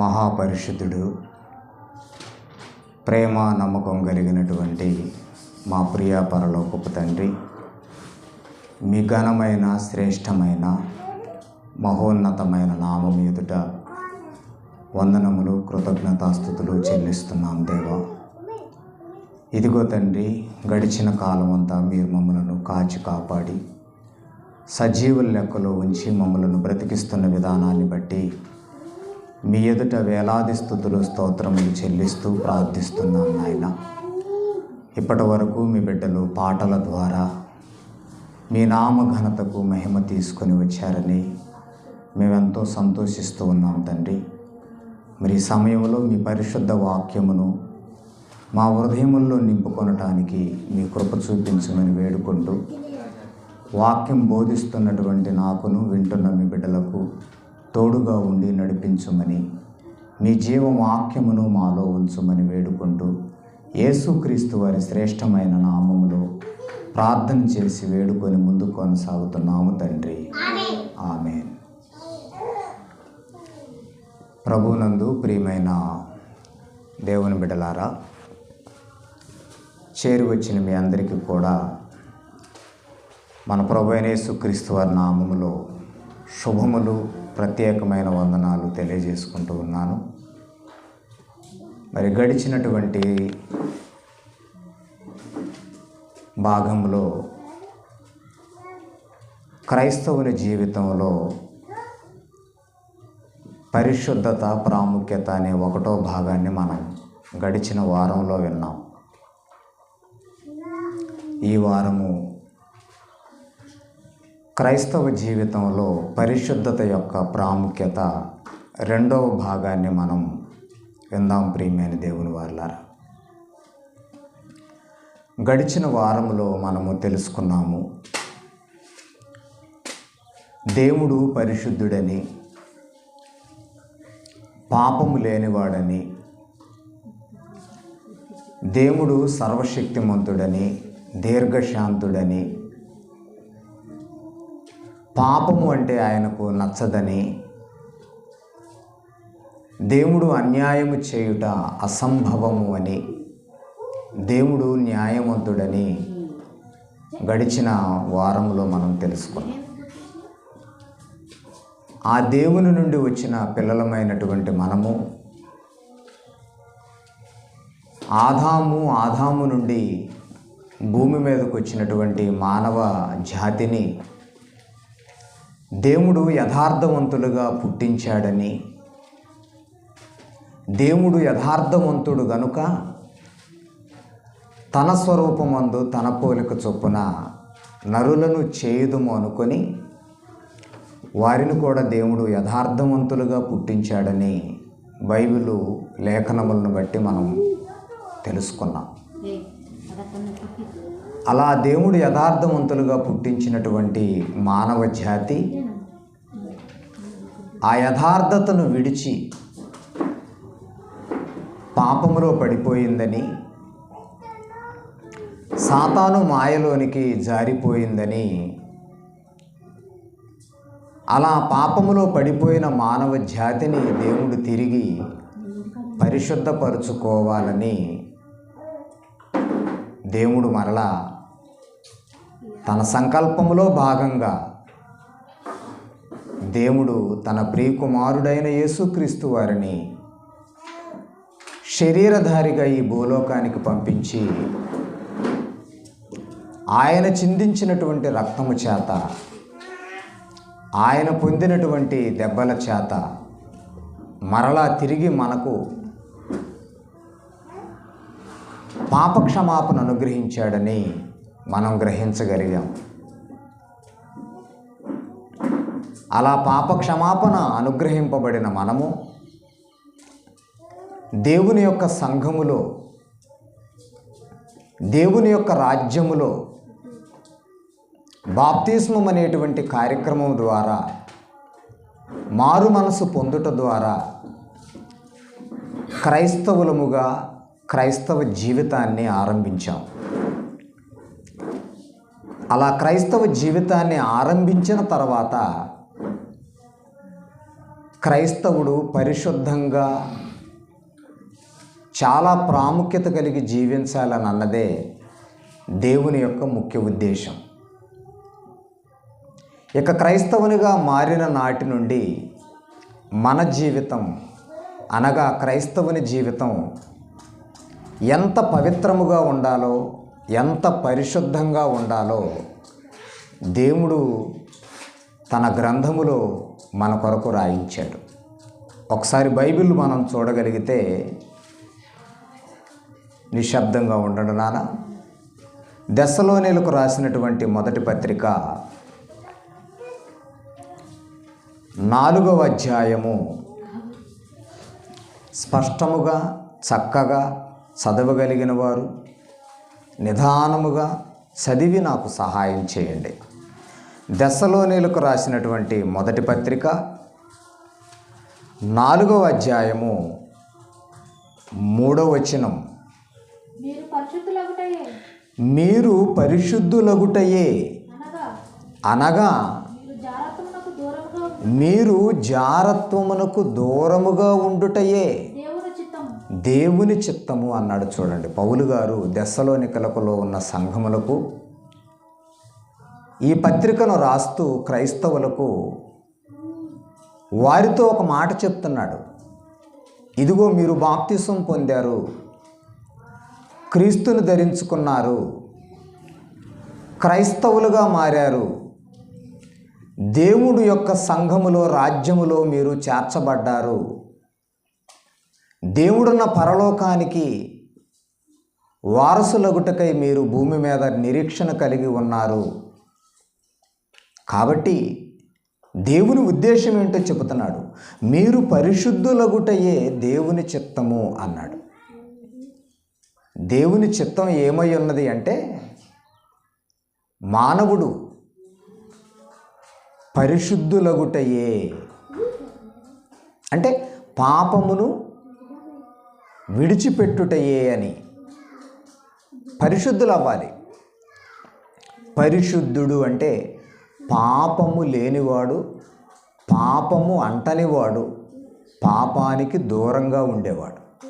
మహాపరిషుద్ధుడు. ప్రేమ నమ్మకం కలిగినటువంటి మా ప్రియ పరలోకపు తండ్రి మీ ఘనమైన శ్రేష్టమైన మహోన్నతమైన నామం ఎదుట వందనములు కృతజ్ఞతాస్థుతులు చెల్లిస్తున్నాం దేవా. ఇదిగో తండ్రి గడిచిన కాలం అంతా మీరు మమ్మలను కాచి కాపాడి సజీవుల లెక్కలో ఉంచి మమ్మలను బ్రతికిస్తున్న విధానాన్ని బట్టి మీ ఎదుట వేలాది స్థుతులు స్తోత్రములు చెల్లిస్తూ ప్రార్థిస్తున్నాం నాయన. ఇప్పటి వరకు మీ బిడ్డలు పాటల ద్వారా మీ నామ ఘనతకు మహిమ తీసుకొని వచ్చారని మేమెంతో సంతోషిస్తూ ఉన్నాం తండ్రి. మరి సమయంలో మీ పరిశుద్ధ వాక్యమును మా హృదయముల్లో నింపుకొనటానికి మీ కృప చూపించమని వేడుకుంటూ వాక్యం బోధిస్తున్నటువంటి నాకును వింటున్న మీ బిడ్డలకు తోడుగా ఉండి నడిపించుమని మీ జీవం వాక్యమును మాలో ఉంచుమని వేడుకుంటూ యేసుక్రీస్తు వారి శ్రేష్టమైన నామములో ప్రార్థన చేసి వేడుకొని ముందు కొనసాగుతున్నాము తండ్రి. ఆమె ప్రభునందు ప్రియమైన దేవుని బిడలారా చేరి వచ్చిన మీ అందరికీ కూడా మన ప్రభు అయిన యేసుక్రీస్తు వారి నామములో శుభములు ప్రత్యేకమైన వందనాలు తెలియజేసుకుంటూ ఉన్నాను. మరి గడిచినటువంటి భాగంలో క్రైస్తవుని జీవితంలో పరిశుద్ధత ప్రాముఖ్యత అనే ఒకటో భాగాన్ని మనం గడిచిన వారంలో విన్నాం. ఈ వారము క్రైస్తవ జీవితంలో పరిశుద్ధత యొక్క ప్రాముఖ్యత రెండవ భాగాన్ని మనం విందాం ప్రియమైన దేవుని వారులారా. గడిచిన వారంలో మనము తెలుసుకున్నాము దేవుడు పరిశుద్ధుడని పాపము లేనివాడని దేవుడు సర్వశక్తిమంతుడని దీర్ఘశాంతుడని పాపము అంటే ఆయనకు నచ్చదని దేవుడు అన్యాయము చేయుట అసంభవము అని దేవుడు న్యాయవంతుడని గడిచిన వారంలో మనం తెలుసుకున్నాం. ఆ దేవుని నుండి వచ్చిన పిల్లలమైనటువంటి మనము ఆదాము ఆదాము నుండి భూమి మీదకు వచ్చినటువంటి మానవ జాతిని దేవుడు యథార్థవంతులుగా పుట్టించాడని. దేవుడు యథార్థవంతుడు గనుక తన స్వరూపమందు తన పోలిక చొప్పున నరులను చేయుదుము అనుకొని వారిని కూడా దేవుడు యథార్థవంతులుగా పుట్టించాడని బైబిలు లేఖనములను బట్టి మనం తెలుసుకున్నాం. అలా దేవుడు యథార్థవంతులుగా పుట్టించినటువంటి మానవ జాతి ఆ యథార్థతను విడిచి పాపములో పడిపోయిందని సాతాను మాయలోనికి జారిపోయిందని అలా పాపములో పడిపోయిన మానవ జాతిని దేవుడు తిరిగి పరిశుద్ధపరుచుకోవాలని దేవుడు మరలా తన సంకల్పములో భాగంగా దేవుడు తన ప్రియకుమారుడైన యేసుక్రీస్తు వారిని శరీరధారిగా ఈ భూలోకానికి పంపించి ఆయన చిందించినటువంటి రక్తము చేత ఆయన పొందినటువంటి దెబ్బల చేత మరలా తిరిగి మనకు పాపక్షమాపణ అనుగ్రహించాడని మనం గ్రహించగలిగాం. అలా పాప క్షమాపణ అనుగ్రహింపబడిన మనము దేవుని యొక్క సంఘములో దేవుని యొక్క రాజ్యములో బాప్తిస్మం అనేటువంటి కార్యక్రమం ద్వారా మారు మనసు పొందుట ద్వారా క్రైస్తవులముగా క్రైస్తవ జీవితాన్ని ఆరంభించాం. అలా క్రైస్తవ జీవితాన్ని ఆరంభించిన తర్వాత క్రైస్తవుడు పరిశుద్ధంగా చాలా ప్రాముఖ్యత కలిగి జీవించాలని అన్నదే దేవుని యొక్క ముఖ్య ఉద్దేశం. ఇక క్రైస్తవునిగా మారిన నాటి నుండి మన జీవితం అనగా క్రైస్తవుని జీవితం ఎంత పవిత్రముగా ఉండాలో ఎంత పరిశుద్ధంగా ఉండాలో దేవుడు తన గ్రంథములో మన కొరకు రాయించాడు. ఒకసారి బైబిల్ మనం చూడగలిగితే నిశ్శబ్దంగా ఉండడు నాన్న దశలోనేలకు రాసినటువంటి మొదటి పత్రిక నాలుగవ అధ్యాయము స్పష్టముగా చక్కగా చదవగలిగిన వారు నిదానముగా చదివి నాకు సహాయం చేయండి. దశలోనేలకు రాసినటువంటి మొదటి పత్రిక నాలుగవ అధ్యాయము మూడవ వచనం. మీరు పరిశుద్ధులగుటయే. అనగా మీరు జారత్వమునకు దూరముగా ఉండుటయే. దేవుని చిత్తము అన్నాడు చూడండి. పౌలు గారు దశలోనికలకులో ఉన్న సంఘములకు ఈ పత్రికను రాస్తూ క్రైస్తవులకు వారితో ఒక మాట చెప్తున్నాడు. ఇదిగో మీరు బాప్తిసం పొందారు క్రీస్తును ధరించుకున్నారు క్రైస్తవులుగా మారారు దేవుడు యొక్క సంఘములో రాజ్యములో మీరు చేర్చబడ్డారు. దేవుడున్న పరలోకానికి వారసులగుటకై మీరు భూమి మీద నిరీక్షణ కలిగి ఉన్నారు. కాబట్టి దేవుని ఉద్దేశం ఏంటో చెబుతున్నాడు. మీరు పరిశుద్ధులగుటయే దేవుని చిత్తము అన్నాడు. దేవుని చిత్తం ఏమై ఉన్నది అంటే మానవుడు పరిశుద్ధులగుటయే అంటే పాపమును విడిచిపెట్టుటయే అని. పరిశుద్ధులు అవ్వాలి పరిశుద్ధుడు అంటే పాపము లేనివాడు పాపము అంటనివాడు పాపానికి దూరంగా ఉండేవాడు.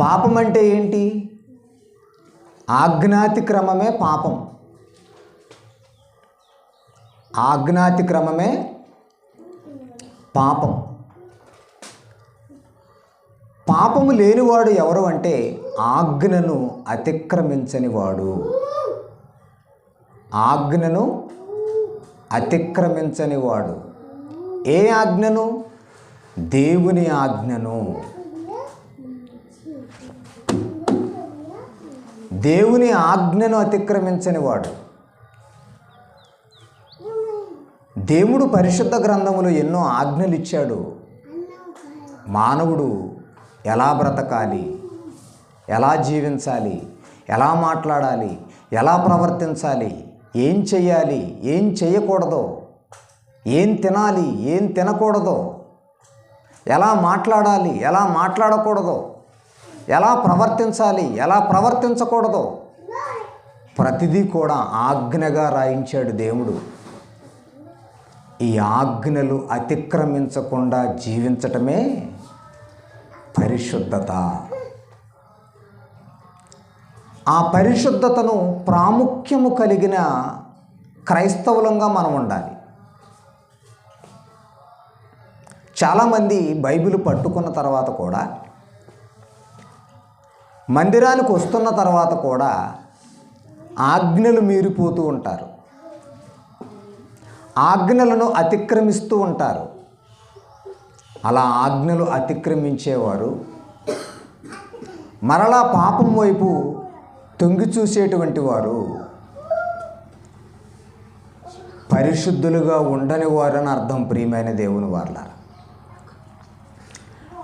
పాపం అంటే ఏంటి? ఆజ్ఞాతిక్రమమే పాపం. ఆజ్ఞాతిక్రమమే పాపం. పాపము లేనివాడు ఎవరు అంటే ఆజ్ఞను అతిక్రమించని వాడు ఆజ్ఞను అతిక్రమించని వాడు ఏ ఆజ్ఞను? దేవుని ఆజ్ఞను. దేవుని ఆజ్ఞను అతిక్రమించని వాడు దేవుడు పరిశుద్ధ గ్రంథములో ఎన్నో ఆజ్ఞలు ఇచ్చాడు మానవుడు ఎలా బ్రతకాలి? ఎలా జీవించాలి? ఎలా మాట్లాడాలి? ఎలా ప్రవర్తించాలి? ఏం చెయ్యాలి? ఏం చేయకూడదో ఏం తినాలి? ఏం తినకూడదో? ఎలా మాట్లాడాలి? ఎలా మాట్లాడకూడదో? ఎలా ప్రవర్తించాలి? ఎలా ప్రవర్తించకూడదో? ప్రతిదీ కూడా ఆజ్ఞగా రాయించాడు దేవుడు. ఈ ఆజ్ఞలు అతిక్రమించకుండా జీవించటమే పరిశుద్ధత. ఆ పరిశుద్ధతను ప్రాముఖ్యము కలిగిన క్రైస్తవులంగా మనం ఉండాలి. చాలామంది బైబిల్ పట్టుకున్న తర్వాత కూడా మందిరానికి వస్తున్న తర్వాత కూడా ఆజ్ఞలు మీరిపోతూ ఉంటారు. ఆజ్ఞలను అతిక్రమిస్తూ ఉంటారు. అలా ఆజ్ఞలు అతిక్రమించేవారు. మరలా పాపం వైపు తొంగి చూసేటువంటి వారు. పరిశుద్ధులుగా ఉండని వారని అర్థం ప్రియమైన దేవుని వార్ల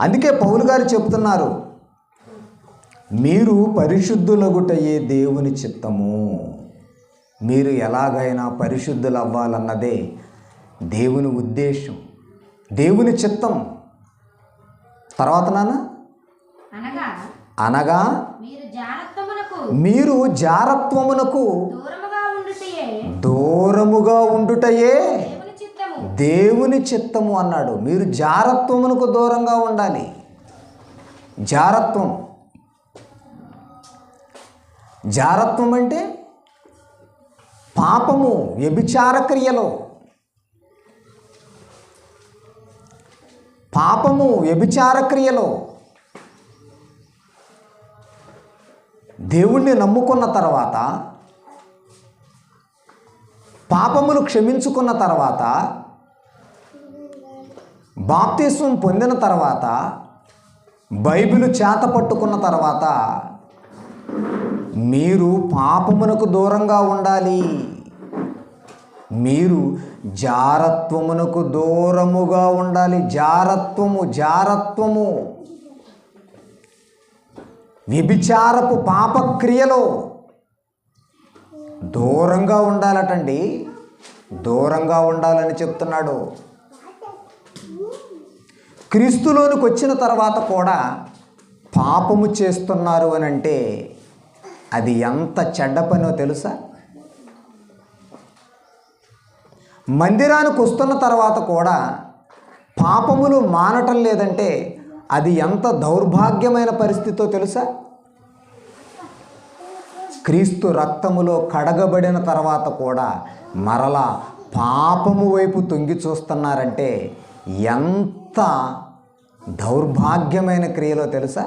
అందుకే పౌలు గారు చెప్తున్నారు మీరు పరిశుద్ధులగుటయే దేవుని చిత్తము. మీరు ఎలాగైనా పరిశుద్ధులు అవ్వాలన్నదే దేవుని ఉద్దేశం. దేవుని చిత్తం. తర్వాత నాన్న? అనగా మీరు జారత్వమునకు. దూరముగా ఉండుటయే. దేవుని చిత్తము అన్నాడు. మీరు జారత్వమునకు దూరంగా ఉండాలి. జారత్వం. జారత్వం అంటే పాపము వ్యభిచార క్రియలో. పాపము వ్యభిచార క్రియలో దేవుణ్ణి నమ్ముకున్న తర్వాత పాపములు క్షమించుకున్న తర్వాత బాప్తిస్వం పొందిన తర్వాత బైబిల్ చేత పట్టుకున్న తర్వాత మీరు పాపమునకు దూరంగా ఉండాలి. మీరు జారత్వమునకు దూరముగా ఉండాలి. జారత్వము జారత్వము. వ్యభిచారపు పాపక్రియలో దూరంగా ఉండాలటండి. దూరంగా ఉండాలని చెప్తున్నాడు. క్రీస్తులోనికి వచ్చిన తర్వాత కూడా పాపము చేస్తున్నారు అని అంటే అది ఎంత చెడ్డ పనో తెలుసా? మందిరానికి వస్తున్న తర్వాత కూడా పాపములు మానటం లేదంటే అది ఎంత దౌర్భాగ్యమైన పరిస్థితో తెలుసా? క్రీస్తు రక్తములో కడగబడిన తర్వాత కూడా మరలా పాపము వైపు తొంగి చూస్తున్నారంటే ఎంత దౌర్భాగ్యమైన క్రియలో తెలుసా?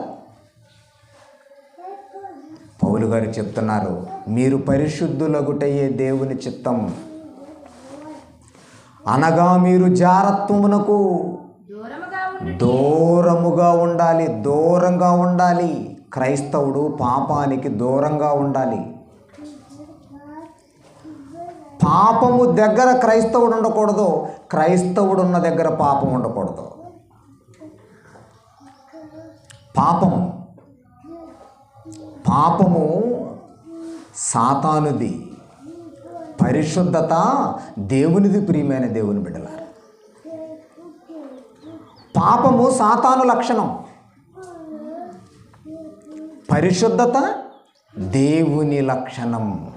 పౌలు గారు చెప్తున్నారు మీరు పరిశుద్ధులగుటయ్యే దేవుని చిత్తం. అనగా మీరు జారత్వమునకు దూరముగా ఉండు దూరముగా ఉండాలి దూరంగా ఉండాలి. క్రైస్తవుడు పాపానికి దూరంగా ఉండాలి. పాపము దగ్గర క్రైస్తవుడు ఉండకూడదు క్రైస్తవుడు ఉన్న దగ్గర పాపం ఉండకూడదు. పాపము. పాపము సాతానుది. పరిశుద్ధత దేవునిది ప్రియమైన దేవుని బిడ్డలారు. పాపము సాతాను లక్షణం. పరిశుద్ధత దేవుని లక్షణం.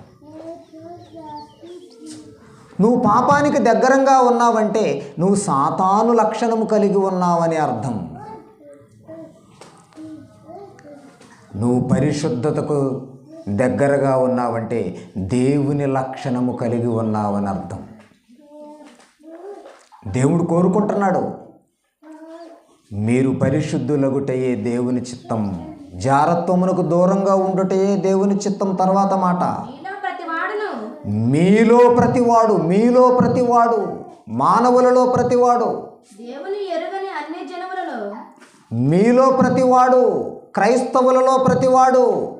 నువ్వు పాపానికి దగ్గరంగా ఉన్నావంటే నువ్వు సాతాను లక్షణము కలిగి ఉన్నావని అర్థం. నువ్వు పరిశుద్ధతకు దగ్గరగా ఉన్నావంటే దేవుని లక్షణము కలిగి ఉన్నావని అర్థం. దేవుడు కోరుకుంటున్నాడు. మీరు పరిశుద్ధులగుటయే దేవుని చిత్తం. జారత్వమునకు దూరంగా ఉండుటయే దేవుని చిత్తం తర్వాత మాట. మీలో ప్రతివాడు మీలో ప్రతివాడు మానవులలో ప్రతివాడు. మీలో ప్రతివాడు క్రైస్తవులలో ప్రతివాడు.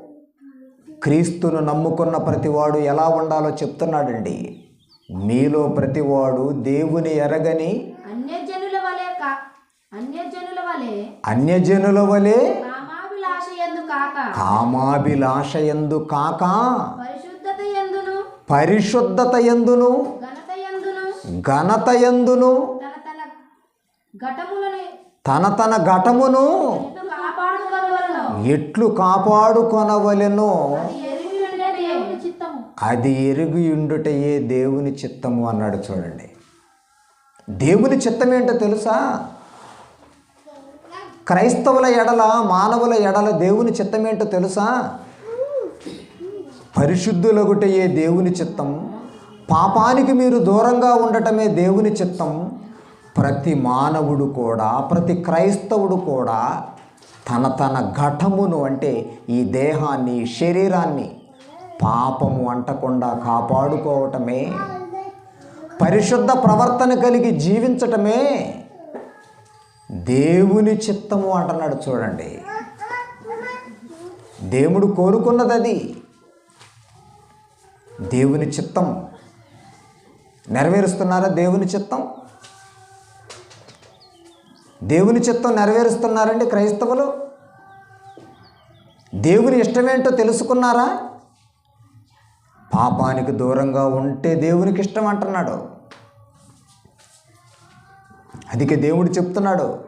క్రీస్తును నమ్ముకున్న ప్రతివాడు ఎలా ఉండాలో చెప్తున్నాడండి. మీలో ప్రతివాడు దేవుని ఎరగని అన్యజనుల వలె అన్యజనుల వలె అన్యజనుల వలె కామాభిలాష ఎందు కాక. పరిశుద్ధత ఎందును ఘనత ఎందును తన తన ఘటమును ఎట్లు కాపాడుకొనవలెనో అది ఎరిగి ఉండే దేవుని చిత్తము. అది ఎరుగు ఉండుటయే దేవుని చిత్తము అన్నాడు చూడండి. దేవుని చిత్తం ఏంటో తెలుసా? క్రైస్తవుల ఎడల మానవుల ఎడల దేవుని చిత్తం ఏంటో తెలుసా పరిశుద్ధులగుటయే దేవుని చిత్తం పాపానికి మీరు దూరంగా ఉండటమే దేవుని చిత్తం ప్రతి మానవుడు కూడా ప్రతి క్రైస్తవుడు కూడా తన తన ఘటమును అంటే ఈ దేహాన్ని శరీరాన్ని పాపము అంటకుండా కాపాడుకోవటమే. పరిశుద్ధ ప్రవర్తన కలిగి జీవించటమే. దేవుని చిత్తము అంటున్నాడు చూడండి. దేవుడు కోరుకున్నది అది దేవుని చిత్తం. నెరవేరుస్తున్నారా దేవుని చిత్తం? దేవుని చిత్తం నెరవేరుస్తున్నారండి క్రైస్తవులు? దేవుని ఇష్టమేంటో తెలుసుకున్నారా? పాపానికి దూరంగా ఉంటే దేవునికి ఇష్టం అంటున్నాడు. అందుకే దేవుడు చెప్తున్నాడు.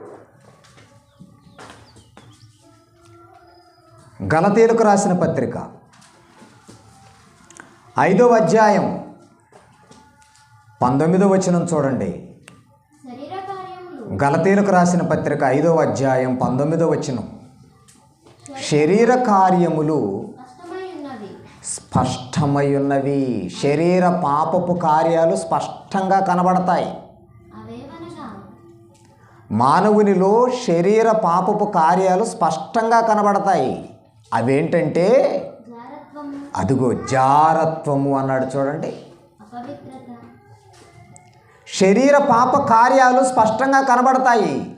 గలతీలకు రాసిన పత్రిక ఐదవ అధ్యాయం పంతొమ్మిదో వచనం చూడండి. గలతీలకు రాసిన పత్రిక ఐదవ అధ్యాయం పంతొమ్మిదవ వచనం. శరీర కార్యములు స్పష్టమై ఉన్నవి శరీర పాపపు కార్యాలు స్పష్టంగా కనబడతాయి. మానవునిలో శరీర పాపపు కార్యాలు స్పష్టంగా కనబడతాయి. అవేంటంటే? అదిగో జారత్వము అన్నాడు చూడండి. శరీర పాప కార్యాలు స్పష్టంగా కనబడతాయి.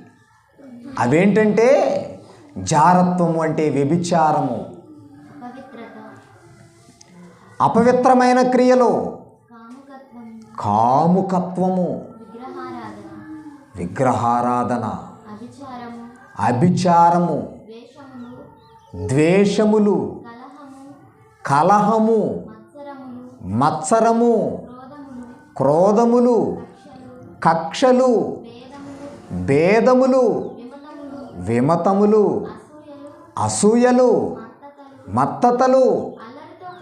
అవేంటంటే జారత్వము అంటే వ్యభిచారము. అపవిత్రమైన క్రియలు. కాముకత్వము. విగ్రహారాధన. అభిచారము. ద్వేషములు. కలహము. మత్సరము. క్రోధములు. కక్షలు భేదములు విమతములు అసూయలు మత్తతలు